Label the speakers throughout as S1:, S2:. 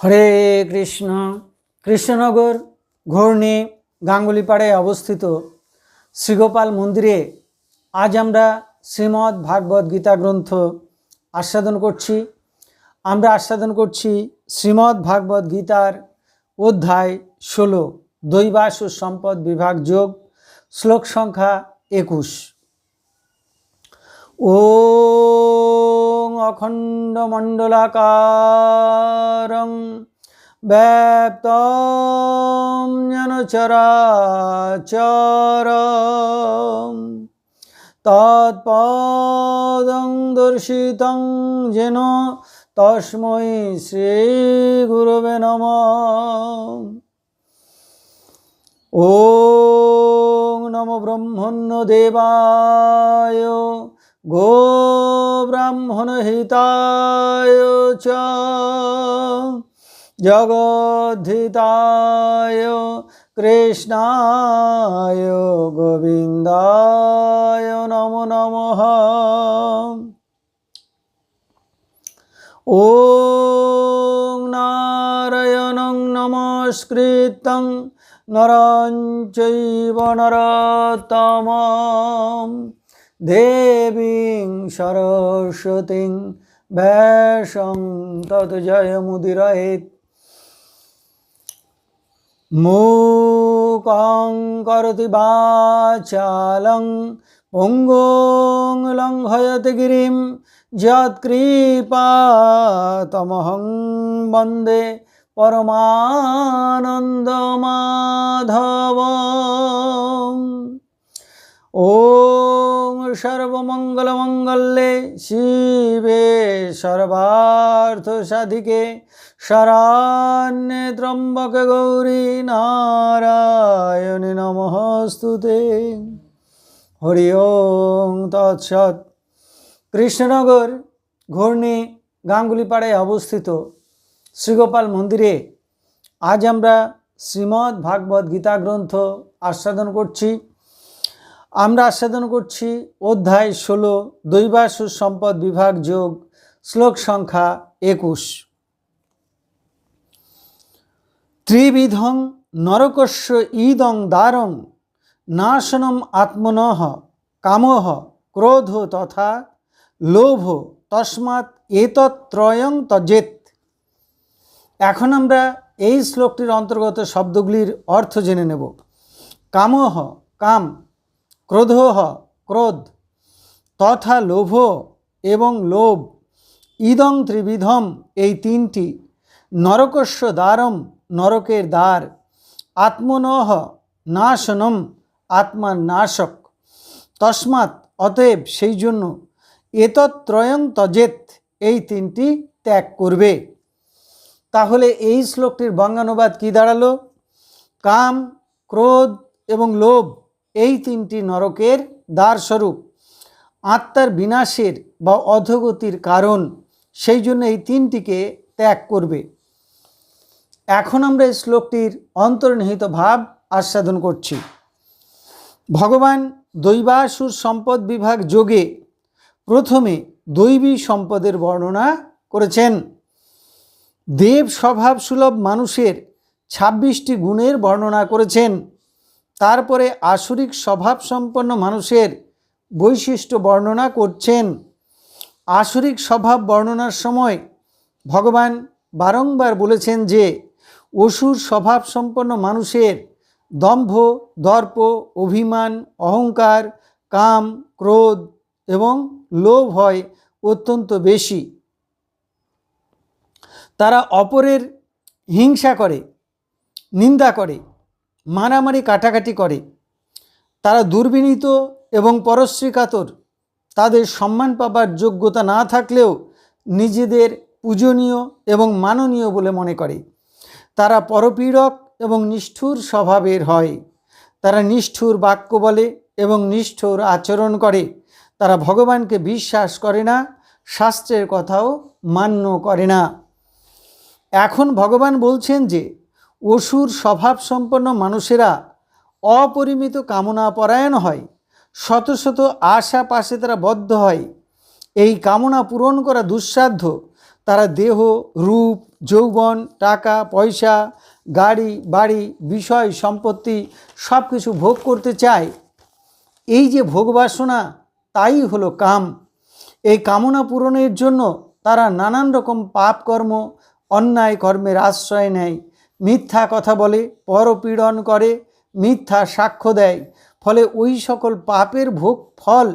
S1: হরে কৃষ্ণ কৃষ্ণনগর ঘূর্ণি গাঙ্গুলিপাড়ায় অবস্থিত শ্রীগোপাল মন্দিরে আজ আমরা শ্রীমদ্ ভাগবত গীতা গ্রন্থ আস্বাদন করছি আমরা আস্বাদন করছি শ্রীমদ্ ভাগবত গীতার অধ্যায় ষোলো দৈবাস সম্পদ বিভাগ যোগ শ্লোক সংখ্যা একুশ ও অখণ্ডমণ্ডলাকার ব্যাপ্তম যেন চরাচর তৎপদং দর্শিতং যেন তস্মৈ শ্রীগুরবে নম ও নম ব্রহ্মণ্য দেবায় গো ব্রাহ্মণ হিতায় চ জগদ্ধিতায় কৃষ্ণায় গোবিন্দায় নম নম ও নারায়ণ নমস্কৃত নরঞ্চম দেবী সরস্বতী সরস্বতীং ভ্যাসং জয় জয়মুদিরহিত মূকং করতি বাচালং পঙ্গং লঙ্ঘয়ত গিরিম যৎকৃপা তমহং বন্দে পরমানন্দ মাধব ওং সর্বমঙ্গলমঙ্গলে শিবে সর্বার্থ সাধিকে শরণ্যে ত্রম্বক গৌরী নারায়ণে নমস্তুতে হরি ওং তৎসৎ কৃষ্ণনগর ঘূর্ণি গাঙ্গুলিপাড়ায় অবস্থিত শ্রীগোপাল মন্দিরে আজ আমরা শ্রীমদ্ ভাগবত গীতা গ্রন্থ আস্বাদন করছি আমরা আস্বাদন করছি অধ্যায় ষোলো দৈবাসুর সম্পদ বিভাগ যোগ শ্লোক সংখ্যা একুশ ত্রিবিধং নরকস্য ইদং দ্বারং নাশনম আত্মনহ কামহ ক্রোধ তথা লোভ তস্মাৎ এতত্রয়ং তজেত এখন আমরা এই শ্লোকটির অন্তর্গত শব্দগুলির অর্থ জেনে নেব কামহ কাম ক্রোধহ ক্রোধ তথা লোভ এবং লোভ ইদং ত্রিবিধম এই তিনটি নরকস্য দ্বারম নরকের দ্বার আত্মনহ নাশনম আত্মার নাশক তসমাৎ অতএব সেই জন্য এতত্রয়ং তজেত এই তিনটি ত্যাগ করবে তাহলে এই শ্লোকটির বঙ্গানুবাদ কি দাঁড়ালো কাম ক্রোধ এবং লোভ এই তিনটি নরকের দ্বারস্বরূপ আত্মার বিনাশের বা অধগতির কারণ সেই জন্য এই তিনটিকে ত্যাগ করবে এখন আমরা এই শ্লোকটির অন্তর্নিহিত ভাব আস্বাদন করছি ভগবান দৈবাসুর সম্পদ বিভাগ যোগে প্রথমে দৈবী সম্পদের বর্ণনা করেছেন দেব স্বভাব সুলভ মানুষের ছাব্বিশটি গুণের বর্ণনা করেছেন তারপরে আসরিক স্বভাব সম্পন্ন মানুষের বৈশিষ্ট্য বর্ণনা করছেন আসরিক স্বভাব বর্ণনার সময় ভগবান বারংবার বলেছেন যে অসুর স্বভাব সম্পন্ন মানুষের দম্ভ দর্প অভিমান অহংকার কাম ক্রোধ এবং লোভ হয় অত্যন্ত বেশি তারা অপরের হিংসা করে নিন্দা করে মারামারি কাটাকাটি করে তারা দুর্বিনীত এবং পরশ্রীকাতর তাদের সম্মান পাবার যোগ্যতা না থাকলেও নিজেদের পূজনীয় এবং মাননীয় বলে মনে করে তারা পরপীড়ক এবং নিষ্ঠুর স্বভাবের হয় তারা নিষ্ঠুর বাক্য বলে এবং নিষ্ঠুর আচরণ করে তারা ভগবানকে বিশ্বাস করে না শাস্ত্রের কথাও মান্য করে না এখন ভগবান বলছেন যে অসুর স্বভাব সম্পন্ন মানুষেরা অপরিমিত কামনা পরায়ণ হয় শত শত আশা পাশে তারা বদ্ধ হয় এই কামনা পূরণ করা দুঃসাধ্য তারা দেহ রূপ যৌবন টাকা পয়সা গাড়ি বাড়ি বিষয় সম্পত্তি সব কিছু ভোগ করতে চায় এই যে ভোগবাসনা তাই হলো কাম এই কামনা পূরণের জন্য তারা নানান রকম পাপ কর্ম অন্যায় কর্মের আশ্রয় নেয় মিথ্যা কথা বলে পরপীড়ন করে মিথ্যা সাক্ষ্য দেয় ফলে ওই সকল পাপের ভোগ ফল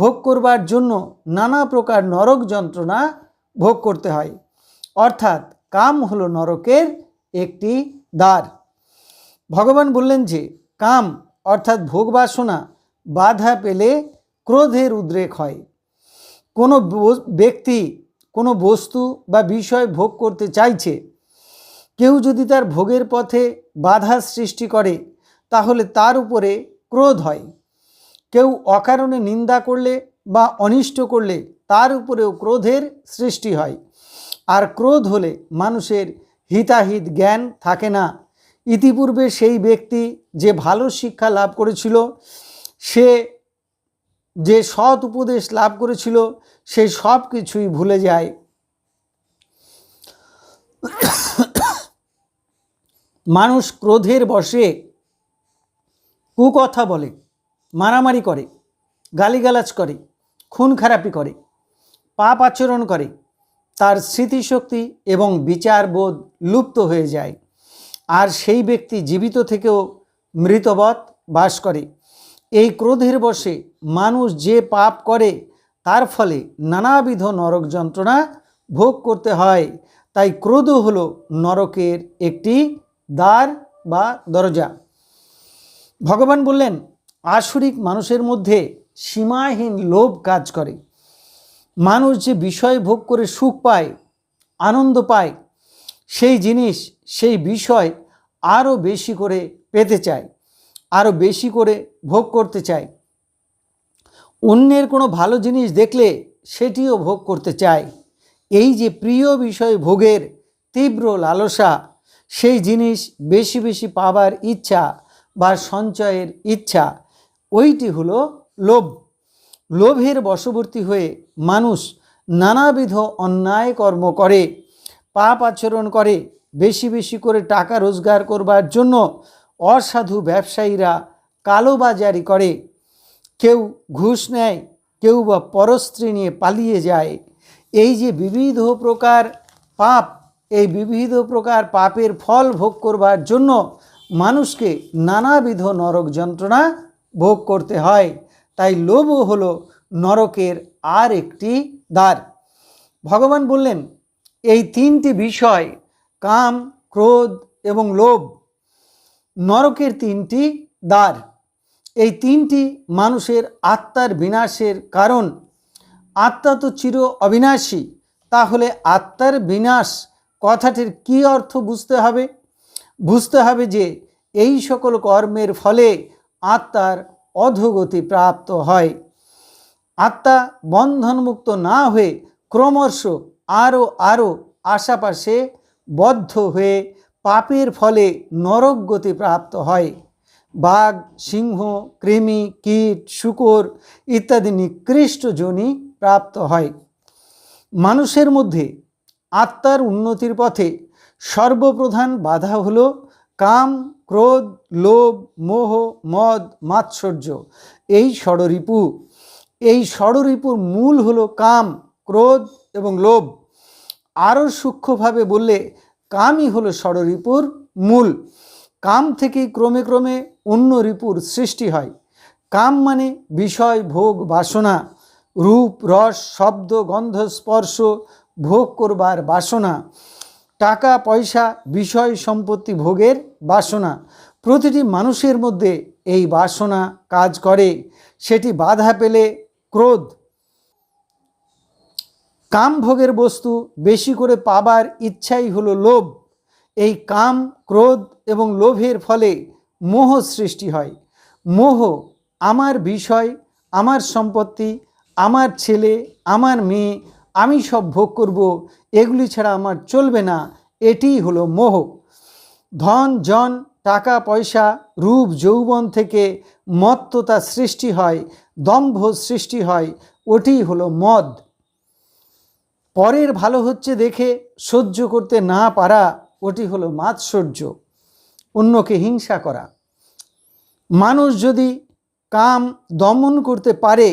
S1: ভোগ করবার জন্য নানা প্রকার নরক যন্ত্রণা ভোগ করতে হয় অর্থাৎ কাম হলো নরকের একটি দ্বার ভগবান বললেন যে কাম অর্থাৎ ভোগ বাসনা বাধা পেলে ক্রোধের উদ্রেক হয় কোনো ব্যক্তি কোনো বস্তু বা বিষয় ভোগ করতে চাইছে কেউ যদি তার ভোগের পথে বাধা সৃষ্টি করে তাহলে তার উপরে ক্রোধ হয় কেউ অকারণে নিন্দা করলে বা অনিষ্ট করলে তার উপরেও ক্রোধের সৃষ্টি হয় আর ক্রোধ হলে মানুষের হিতাহিত জ্ঞান থাকে না ইতিপূর্বে সেই ব্যক্তি যে ভালো শিক্ষা লাভ করেছিল সে যে সৎ উপদেশ লাভ করেছিল সে সব কিছুই ভুলে যায় মানুষ ক্রোধের বসে কুকথা বলে মারামারি করে গালিগালাজ করে খুন খারাপি করে পাপ আচরণ করে তার স্মৃতিশক্তি এবং বিচারবোধ লুপ্ত হয়ে যায় আর সেই ব্যক্তি জীবিত থেকেও মৃতবৎ বাস করে এই ক্রোধের বসে মানুষ যে পাপ করে তার ফলে নানাবিধ নরক যন্ত্রণা ভোগ করতে হয় তাই ক্রোধ হল নরকের একটি দ্বার বা দরজা ভগবান বললেন আসুরিক মানুষের মধ্যে সীমাহীন লোভ কাজ করে মানুষ যে বিষয় ভোগ করে সুখ পায় আনন্দ পায় সেই জিনিস সেই বিষয় আরও বেশি করে পেতে চায় আরও বেশি করে ভোগ করতে চায় অন্যের কোনো ভালো জিনিস দেখলে সেটিও ভোগ করতে চায় এই যে প্রিয় বিষয় ভোগের তীব্র লালসা সেই জিনিস বেশি বেশি পাবার ইচ্ছা বা সঞ্চয়ের ইচ্ছা ওইটি হলো লোভ লোভের বশবর্তী হয়ে মানুষ নানাবিধ অন্যায় কর্ম করে পাপ আচরণ করে বেশি বেশি করে টাকা রোজগার করবার জন্য অসাধু ব্যবসায়ীরা কালোবাজারি করে কেউ ঘুষ নেয় কেউ বা পরস্ত্রী নিয়ে পালিয়ে যায় এই যে বিবিধ প্রকার পাপ এই বিবিধ প্রকার পাপের ফল ভোগ করবার জন্য মানুষকে নানাবিধ নরক যন্ত্রণা ভোগ করতে হয় তাই লোভও হলো নরকের আর একটি দ্বার ভগবান বললেন এই তিনটি বিষয় কাম ক্রোধ এবং লোভ নরকের তিনটি দ্বার এই তিনটি মানুষের আত্মার বিনাশের কারণ আত্মা তো চির অবিনাশী তাহলে আত্মার বিনাশ কথাটির কি অর্থ বুঝতে হবে বুঝতে হবে যে এই সকল কর্মের ফলে আত্মার অধোগতি প্রাপ্ত হয় আত্মা বন্ধনমুক্ত না হয়ে ক্রমশ আরও আরও আশাপাশে বদ্ধ হয়ে পাপের ফলে নরক গতি প্রাপ্ত হয় বাঘ সিংহ কৃমি কীট শুকর ইত্যাদি নিকৃষ্ট জনি প্রাপ্ত হয় মানুষের মধ্যে আত্মার উন্নতির পথে সর্বপ্রধান বাধা হল কাম ক্রোধ লোভ মোহ মদ মাৎসর্য এই ষড়রিপু এই ষড়রিপুর মূল হলো কাম ক্রোধ এবং লোভ আরও সূক্ষ্মভাবে বললে কামই হলো ষড়রিপুর মূল কাম থেকেই ক্রমে ক্রমে অন্য রিপুর সৃষ্টি হয় কাম মানে বিষয় ভোগ বাসনা রূপ রস শব্দ গন্ধ স্পর্শ ভোগ করবার বাসনা টাকা পয়সা বিষয় সম্পত্তি ভোগের বাসনা প্রতিটি মানুষের মধ্যে এই বাসনা কাজ করে সেটি বাধা পেলে ক্রোধ কাম ভোগের বস্তু বেশি করে পাবার ইচ্ছাই হলো লোভ এই কাম ক্রোধ এবং লোভের ফলে মোহ সৃষ্টি হয় মোহ আমার বিষয় আমার সম্পত্তি আমার ছেলে আমার মেয়ে আমি সব ভোগ করব এগুলি ছাড়া আমার চলবে না এটি হলো মোহ ধন জন টাকা পয়সা রূপ যৌবন থেকে মত্ততা সৃষ্টি হয় দম্ভ সৃষ্টি হয় ওটি হলো মদ পরের ভালো হচ্ছে দেখে সহ্য করতে না পারা ওটি হলো মাৎসর্য অন্যকে হিংসা করা মানুষ যদি কাম দমন করতে পারে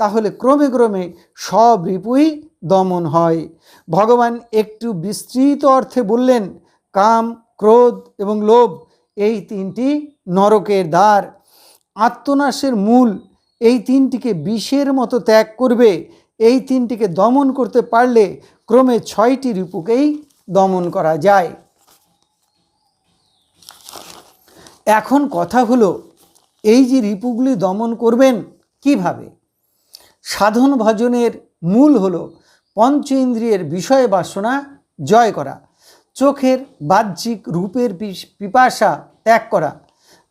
S1: তাহলে ক্রমে ক্রমে সব রিপুই দমন হয় ভগবান একটু বিস্তৃত অর্থে বললেন কাম ক্রোধ এবং লোভ এই তিনটি নরকের দ্বার আত্মনাশের মূল এই তিনটিকে বিষের মতো ত্যাগ করবে এই তিনটিকে দমন করতে পারলে ক্রমে ছয়টি রিপুকেই দমন করা যায় এখন কথা হলো এই যে রিপুগুলি দমন করবেন কিভাবে সাধন ভজনের মূল হলো পঞ্চ ইন্দ্রিয়ের বিষয় বাসনা জয় করা চোখের বাহ্যিক রূপের পিপাসা ত্যাগ করা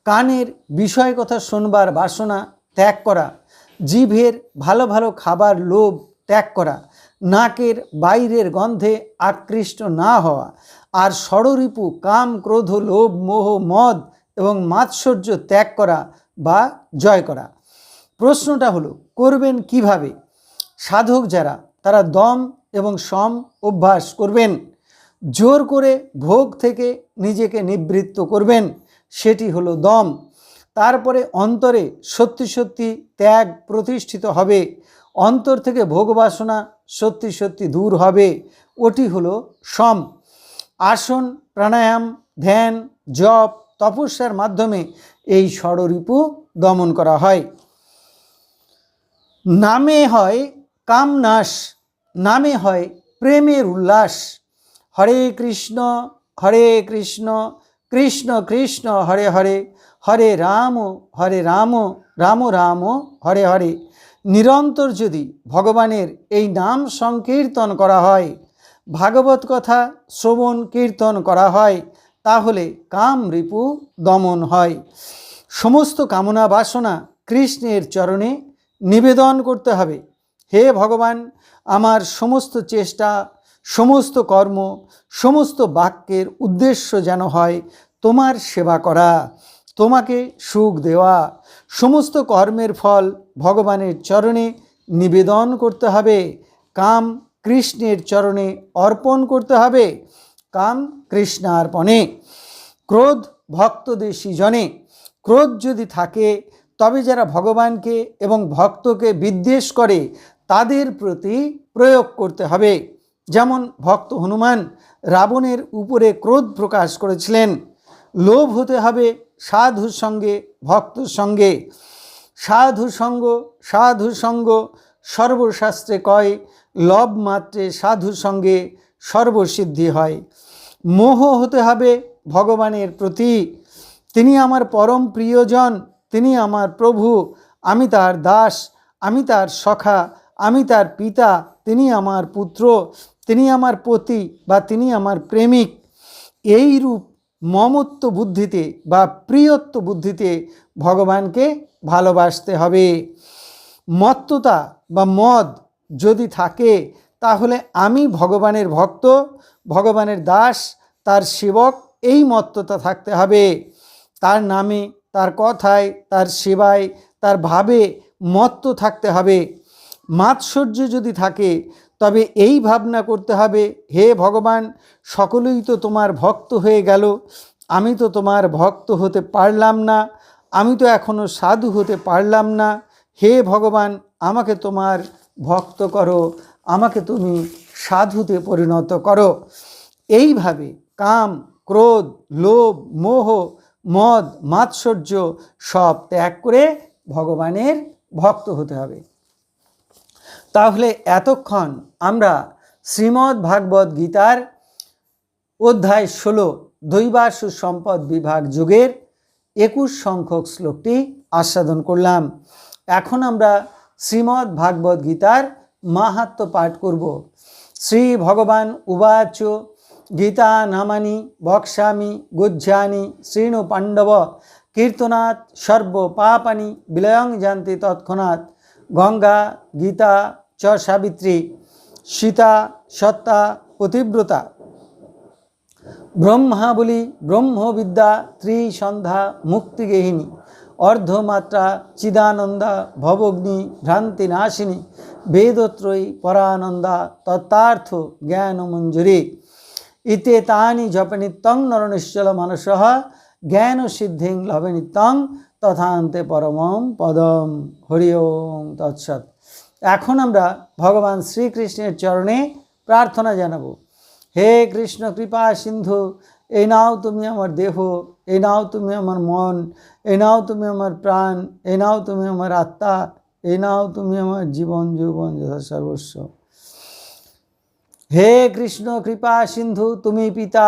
S1: কানের বিষয় কথা শোনবার বাসনা ত্যাগ করা জিভের ভালো ভালো খাবার লোভ ত্যাগ করা নাকের বাইরের গন্ধে আকৃষ্ট না হওয়া আর ষড়রিপু কাম ক্রোধ লোভ মোহ মদ এবং মাৎসর্য ত্যাগ করা বা জয় করা প্রশ্নটা হলো করবেন কিভাবে সাধক যারা তারা দম এবং সম অভ্যাস করবেন জোর করে ভোগ থেকে নিজেকে নিবৃত্ত করবেন সেটি হলো দম তারপরে অন্তরে সত্যি সত্যি ত্যাগ প্রতিষ্ঠিত হবে অন্তর থেকে ভোগ বাসনা সত্যি সত্যি দূর হবে ওটি হলো সম আসন প্রাণায়াম ধ্যান জপ তপস্যার মাধ্যমে এই ষড়রিপু দমন করা হয় নামে হয় কামনাশ নামে হয় প্রেমের উল্লাস হরে কৃষ্ণ হরে কৃষ্ণ কৃষ্ণ কৃষ্ণ হরে হরে হরে রাম হরে রাম রাম রাম হরে হরে নিরন্তর যদি ভগবানের এই নাম সংকীর্তন করা হয় ভাগবত কথা শ্রবণ কীর্তন করা হয় তাহলে কাম রিপু দমন হয় সমস্ত কামনা বাসনা কৃষ্ণের চরণে নিবেদন করতে হবে হে ভগবান আমার সমস্ত চেষ্টা সমস্ত কর্ম সমস্ত বাক্যের উদ্দেশ্য যেন হয় তোমার সেবা করা তোমাকে সুখ দেওয়া সমস্ত কর্মের ফল ভগবানের চরণে নিবেদন করতে হবে কাম কৃষ্ণের চরণে অর্পণ করতে হবে কাম কৃষ্ণার্পণে ক্রোধ ভক্তদের জনে ক্রোধ যদি থাকে তবে যারা ভগবানকে এবং ভক্তকে বিদ্বেষ করে তাদের প্রতি প্রয়োগ করতে হবে যেমন ভক্ত হনুমান রাবণের উপরে ক্রোধ প্রকাশ করেছিলেন লোভ হতে হবে সাধুর সঙ্গে ভক্তর সঙ্গে সাধু সঙ্গ সাধু সঙ্গ সর্বশাস্ত্রে কয় লব মাত্রে সাধু সঙ্গে সর্বসিদ্ধি হয় মোহ হতে হবে ভগবানের প্রতি তিনি আমার পরম প্রিয়জন তিনি আমার প্রভু আমি তার দাস আমি তার সখা আমি তার পিতা তিনি আমার পুত্র তিনি আমার পতি বা তিনি আমার প্রেমিক এই রূপ মমত্ব বুদ্ধিতে বা প্রিয়ত্ব বুদ্ধিতে ভগবানকে ভালোবাসতে হবে মত্ততা বা মদ যদি থাকে তাহলে আমি ভগবানের ভক্ত ভগবানের দাস তার সেবক এই মত্ততা থাকতে হবে তার নামে তার কথায় তার সেবায় তার ভাবে মত্ত থাকতে হবে মাৎসর্য যদি থাকে তবে এই ভাবনা করতে হবে হে ভগবান সকলেই তো তোমার ভক্ত হয়ে গেল আমি তো তোমার ভক্ত হতে পারলাম না আমি তো এখনও সাধু হতে পারলাম না হে ভগবান আমাকে তোমার ভক্ত করো আমাকে তুমি সাধুতে পরিণত করো এইভাবে কাম ক্রোধ লোভ মোহ মদ মাৎসর্য সব ত্যাগ করে ভগবানের ভক্ত হতে হবে তাহলে এতক্ষণ আমরা শ্রীমদ্ ভাগবত গীতার অধ্যায় ষোলো দৈবার সুসম্পদ বিভাগ যুগের একুশ সংখ্যক শ্লোকটি আস্বাদন করলাম এখন আমরা শ্রীমদ্ ভাগবত গীতার মাহাত্ম পাঠ করব শ্রী ভগবান উবাচ গীতা নামানি বক্সামি গুজ্জানি শ্রীণু পাণ্ডব কীর্তনাথ সর্ব পাপানি বিলয়ং জানতে তৎক্ষণাৎ গঙ্গা গীতা চ সাবিত্রী সীতা সত্তা পতিব্রতা ব্রহ্মা বলি ব্রহ্মবিদ্যা ত্রিসন্ধ্যা মুক্তিগেহিনী অর্ধমাত্রা চিদানন্দা ভবগ্নি ভ্রান্তিনাশিনী বেদত্রয়ী পরানন্দা তত্ত্বার্থ জ্ঞানমঞ্জুরী ইতে তানি জপনিত্যং নরনিশ্চল মানস জ্ঞান সিদ্ধিং লভনিত্যং তথান্তে পরমম পদম হরি ওম তৎসৎ এখন আমরা ভগবান শ্রীকৃষ্ণের চরণে প্রার্থনা জানাব হে কৃষ্ণ কৃপা সিন্ধু এই নাও তুমি আমার দেহ এই নাও তুমি আমার মন এই নাও তুমি আমার প্রাণ এই নাও তুমি আমার আত্মা এই নাও তুমি আমার জীবন যৌবন যথা সর্বস্ব হে কৃষ্ণ কৃপা সিন্ধু তুমি পিতা